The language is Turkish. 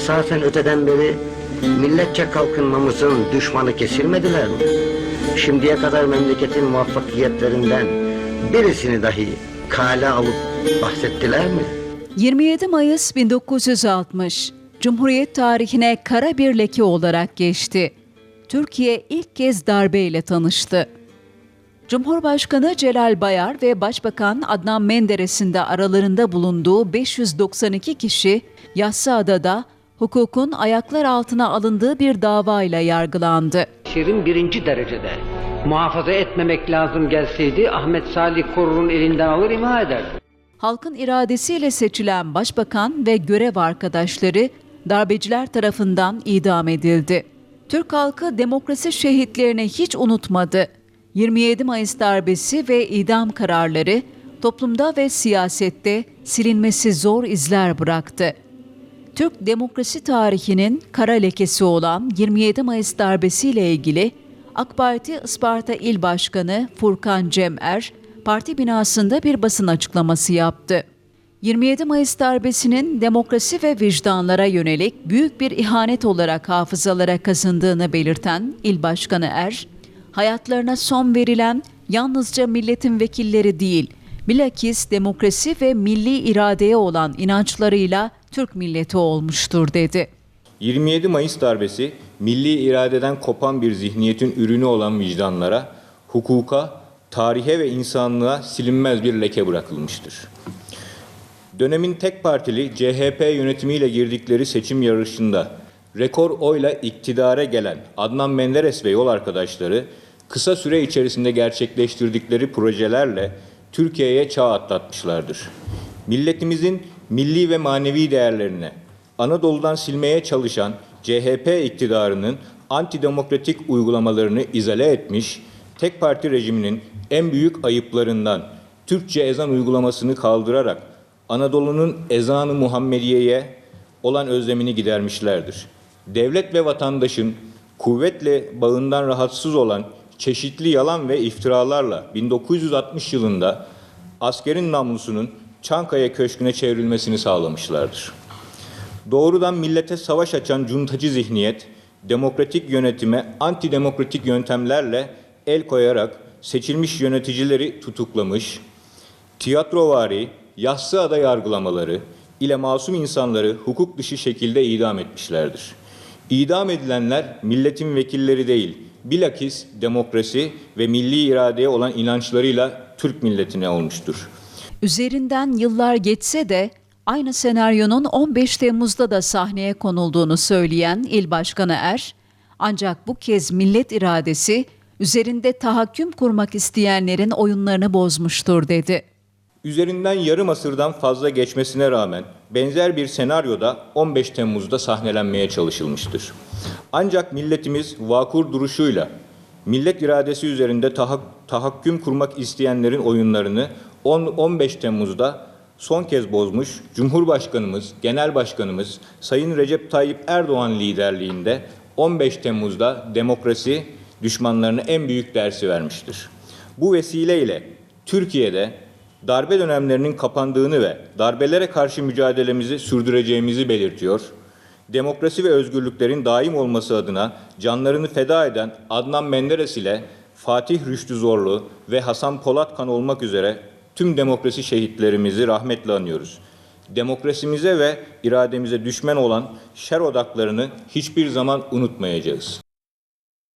esasen öteden beri milletçe kalkınmamızın düşmanı kesilmediler mi? Şimdiye kadar memleketin muvaffakiyetlerinden birisini dahi kale alıp bahsettiler mi? 27 Mayıs 1960 Cumhuriyet tarihine kara bir leke olarak geçti. Türkiye ilk kez darbeyle tanıştı. Cumhurbaşkanı Celal Bayar ve Başbakan Adnan Menderes'in de aralarında bulunduğu 592 kişi Yassıada'da hukukun ayaklar altına alındığı bir davayla yargılandı. Şirin birinci derecede muhafaza etmemek lazım gelseydi Ahmet Salih Korur'un elinden alır imha ederdi. Halkın iradesiyle seçilen başbakan ve görev arkadaşları darbeciler tarafından idam edildi. Türk halkı demokrasi şehitlerini hiç unutmadı. 27 Mayıs darbesi ve idam kararları toplumda ve siyasette silinmesi zor izler bıraktı. Türk demokrasi tarihinin kara lekesi olan 27 Mayıs darbesiyle ilgili AK Parti Isparta İl Başkanı Furkan Cem'er, parti binasında bir basın açıklaması yaptı. 27 Mayıs darbesinin demokrasi ve vicdanlara yönelik büyük bir ihanet olarak hafızalara kazındığını belirten İl Başkanı Er, hayatlarına son verilen yalnızca milletin vekilleri değil, bilakis demokrasi ve milli iradeye olan inançlarıyla Türk milleti olmuştur dedi. 27 Mayıs darbesi milli iradeden kopan bir zihniyetin ürünü olan vicdanlara, hukuka, tarihe ve insanlığa silinmez bir leke bırakılmıştır. Dönemin tek partili CHP yönetimiyle girdikleri seçim yarışında rekor oyla iktidara gelen Adnan Menderes ve yol arkadaşları kısa süre içerisinde gerçekleştirdikleri projelerle Türkiye'ye çağ atlatmışlardır. Milletimizin milli ve manevi değerlerine, Anadolu'dan silmeye çalışan CHP iktidarının antidemokratik uygulamalarını izale etmiş, tek parti rejiminin en büyük ayıplarından Türkçe ezan uygulamasını kaldırarak Anadolu'nun ezanı Muhammediye'ye olan özlemini gidermişlerdir. Devlet ve vatandaşın kuvvetle bağından rahatsız olan çeşitli yalan ve iftiralarla 1960 yılında askerin namlusunun Çankaya Köşkü'ne çevrilmesini sağlamışlardır. Doğrudan millete savaş açan cuntacı zihniyet, demokratik yönetime antidemokratik yöntemlerle el koyarak seçilmiş yöneticileri tutuklamış, tiyatrovari, yassıada yargılamaları ile masum insanları hukuk dışı şekilde idam etmişlerdir. İdam edilenler milletin vekilleri değil, bilakis demokrasi ve milli iradeye olan inançlarıyla Türk milletine olmuştur. Üzerinden yıllar geçse de aynı senaryonun 15 Temmuz'da da sahneye konulduğunu söyleyen İl Başkanı Er, ancak bu kez millet iradesi üzerinde tahakküm kurmak isteyenlerin oyunlarını bozmuştur dedi. Üzerinden yarım asırdan fazla geçmesine rağmen benzer bir senaryoda 15 Temmuz'da sahnelenmeye çalışılmıştır. Ancak milletimiz vakur duruşuyla millet iradesi üzerinde tahak- tahakküm kurmak isteyenlerin oyunlarını 10 15 Temmuz'da son kez bozmuş Cumhurbaşkanımız, Genel Başkanımız Sayın Recep Tayyip Erdoğan liderliğinde 15 Temmuz'da demokrasi düşmanlarına en büyük dersi vermiştir. Bu vesileyle Türkiye'de darbe dönemlerinin kapandığını ve darbelere karşı mücadelemizi sürdüreceğimizi belirtiyor. Demokrasi ve özgürlüklerin daim olması adına canlarını feda eden Adnan Menderes ile Fatih Rüştü Zorlu ve Hasan Polatkan olmak üzere tüm demokrasi şehitlerimizi rahmetle anıyoruz. Demokrasimize ve irademize düşman olan şer odaklarını hiçbir zaman unutmayacağız.